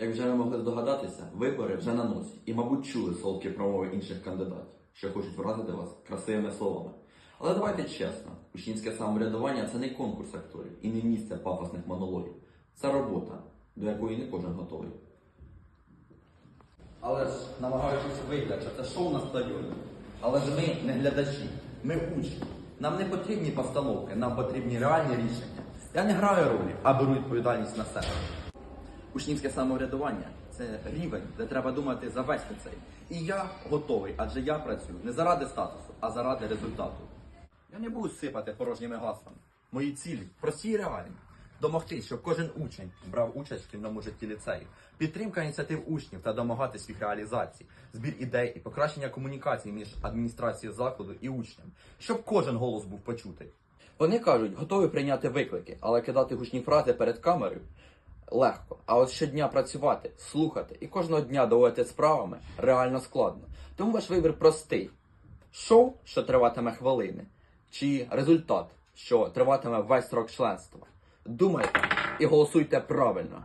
Як вже ви могли здогадатися, вибори вже на носі і, мабуть, чули солодкі промови інших кандидатів, що хочуть вразити вас красивими словами. Але давайте чесно, учнівське самоврядування це не конкурс акторів і не місце пафосних монологів. Це робота, до якої не кожен готовий. Але ж намагаючись вигляд, що це шоу на стадіоні. Але ж ми не глядачі, ми учні. Нам не потрібні постановки, нам потрібні реальні рішення. Я не граю ролі, а беру відповідальність на себе. Учнівське самоврядування це рівень, де треба думати за весь цей. І я готовий, адже я працюю не заради статусу, а заради результату. Я не буду сипати порожніми гаслами. Мої цілі прості і реальні. Домогтись, щоб кожен учень брав участь в шкільному житті ліцею, підтримка ініціатив учнів та домагатись їх реалізації, збір ідей і покращення комунікації між адміністрацією закладу і учнем, щоб кожен голос був почутий. Вони кажуть, готові прийняти виклики, але кидати гучні фрази перед камерою легко. А от щодня працювати, слухати і кожного дня доводити справами реально складно. Тому ваш вибір простий: шоу, що триватиме хвилини, чи результат, що триватиме весь срок членства. Думайте і голосуйте правильно.